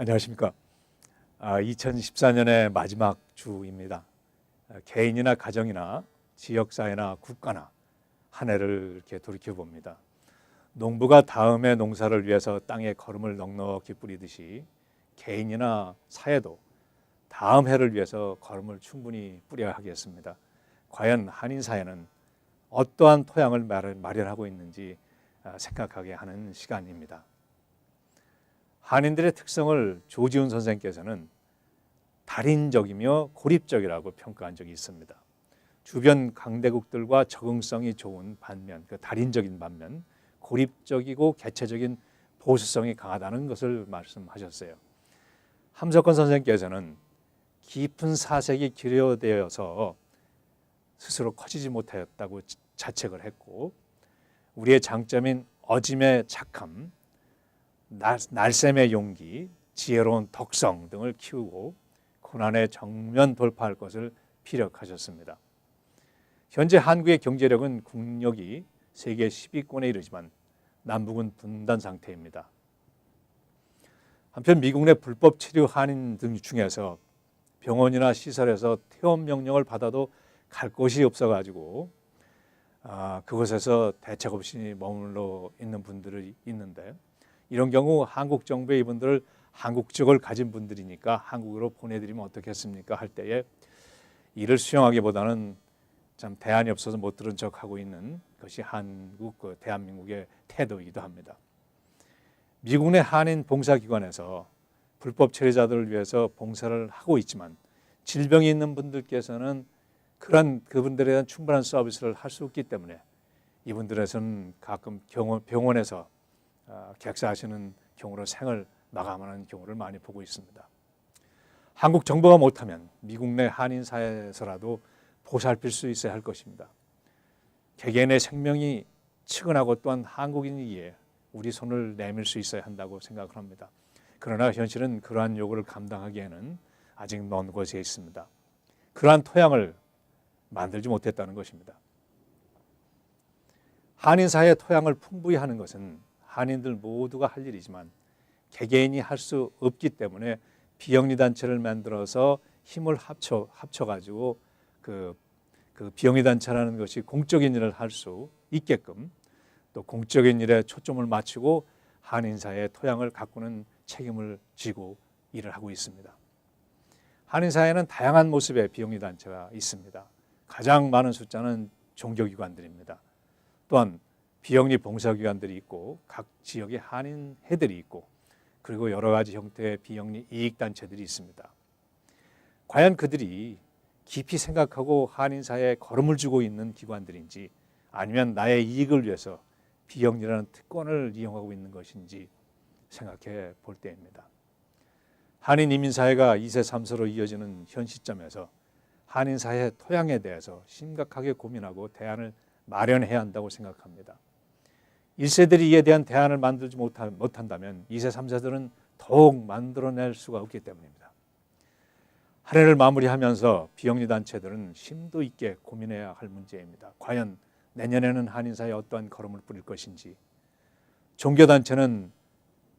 안녕하십니까. 아, 2014년의 마지막 주입니다. 아, 개인이나 가정이나 지역사회나 국가나 한 해를 이렇게 돌이켜 봅니다. 농부가 다음의 농사를 위해서 땅에 거름을 넉넉히 뿌리듯이 개인이나 사회도 다음 해를 위해서 거름을 충분히 뿌려야 하겠습니다. 과연 한인 사회는 어떠한 토양을 마련- 마련하고 있는지 아, 생각하게 하는 시간입니다. 한인들의 특성을 조지훈 선생께서는 달인적이며 고립적이라고 평가한 적이 있습니다. 주변 강대국들과 적응성이 좋은 반면, 그 달인적인 반면 고립적이고 개체적인 보수성이 강하다는 것을 말씀하셨어요. 함석권 선생께서는 깊은 사색이 기려되어서 스스로 커지지 못하였다고 자책을 했고 우리의 장점인 어짐의 착함, 날, 날샘의 용기, 지혜로운 덕성 등을 키우고 고난의 정면 돌파할 것을 피력하셨습니다. 현재 한국의 경제력은 국력이 세계 10위권에 이르지만 남북은 분단 상태입니다. 한편 미국 내 불법 치료 한인 등 중에서 병원이나 시설에서 퇴원 명령을 받아도 갈 곳이 없어가지고 아, 그곳에서 대책 없이 머물러 있는 분들이 있는데 이런 경우 한국 정부의 이분들을 한국적을 가진 분들이니까 한국으로 보내드리면 어떻겠습니까 할 때에 이를 수용하기보다는 참 대안이 없어서 못 들은 척하고 있는 것이 한국 그 대한민국의 태도이기도 합니다. 미국 내 한인 봉사기관에서 불법 체류자들을 위해서 봉사를 하고 있지만 질병이 있는 분들께서는 그런 그분들에 대한 충분한 서비스를 할 수 없기 때문에 이분들에서는 가끔 병원에서 아, 객사하시는 경우로 생을 마감하는 경우를 많이 보고 있습니다. 한국 정부가 못하면 미국 내 한인 사회에서라도 보살필 수 있어야 할 것입니다. 개개인의 생명이 측은하고 또한 한국인이기에 우리 손을 내밀 수 있어야 한다고 생각을 합니다. 그러나 현실은 그러한 요구를 감당하기에는 아직 먼 곳에 있습니다. 그러한 토양을 만들지 못했다는 것입니다. 한인 사회의 토양을 풍부히 하는 것은 한인들 모두가 할 일이지만 개개인이 할 수 없기 때문에 비영리 단체를 만들어서 힘을 합쳐 합쳐 가지고 그, 그 비영리 단체라는 것이 공적인 일을 할 수 있게끔 또 공적인 일에 초점을 맞추고 한인 사회의 토양을 가꾸는 책임을 지고 일을 하고 있습니다. 한인 사회는 다양한 모습의 비영리 단체가 있습니다. 가장 많은 숫자는 종교기관들입니다. 또한 비영리 봉사기관들이 있고 각 지역의 한인회들이 있고 그리고 여러 가지 형태의 비영리 이익단체들이 있습니다. 과연 그들이 깊이 생각하고 한인 사회에 걸음을 주고 있는 기관들인지 아니면 나의 이익을 위해서 비영리라는 특권을 이용하고 있는 것인지 생각해 볼 때입니다. 한인 이민 사회가 2세 3세로 이어지는 현 시점에서 한인 사회 토양에 대해서 심각하게 고민하고 대안을 마련해야 한다고 생각합니다. 1세들이 이에 대한 대안을 만들지 못한다면 2세, 3세들은 더욱 만들어낼 수가 없기 때문입니다. 한 해를 마무리하면서 비영리 단체들은 심도 있게 고민해야 할 문제입니다. 과연 내년에는 한인사에 어떠한 걸음을 뿌릴 것인지 종교 단체는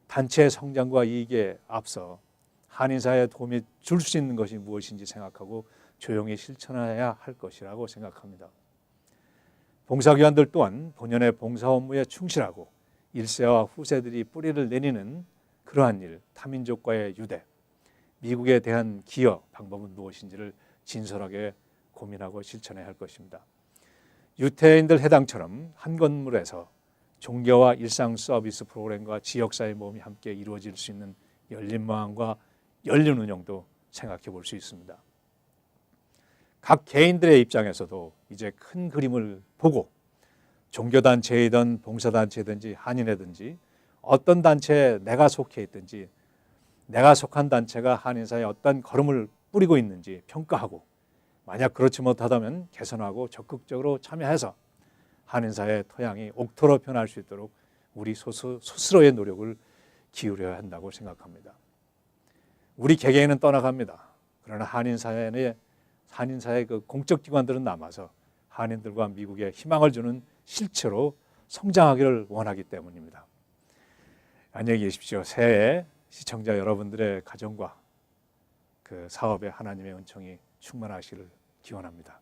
단체의 성장과 이익에 앞서 한인사에 도움이 줄 수 있는 것이 무엇인지 생각하고 조용히 실천해야 할 것이라고 생각합니다. 봉사기관들 또한 본연의 봉사 업무에 충실하고 일세와 후세들이 뿌리를 내리는 그러한 일, 타민족과의 유대, 미국에 대한 기여 방법은 무엇인지를 진솔하게 고민하고 실천해야 할 것입니다. 유태인들 해당처럼 한 건물에서 종교와 일상 서비스 프로그램과 지역사회 모험이 함께 이루어질 수 있는 열린 마음과 열린 운영도 생각해 볼 수 있습니다. 각 개인들의 입장에서도 이제 큰 그림을 보고 종교단체이든 봉사단체든지 한인회든지 어떤 단체에 내가 속해 있든지 내가 속한 단체가 한인사에 어떤 걸음을 뿌리고 있는지 평가하고 만약 그렇지 못하다면 개선하고 적극적으로 참여해서 한인사의 토양이 옥토로 변할 수 있도록 우리 소수, 스로의 노력을 기울여야 한다고 생각합니다. 우리 개개인은 떠나갑니다. 그러나 한인사회의 한인사회 그 공적 기관들은 남아서 한인들과 미국에 희망을 주는 실체로 성장하기를 원하기 때문입니다. 안녕히 계십시오. 새해 시청자 여러분들의 가정과 그 사업에 하나님의 은총이 충만하시를 기원합니다.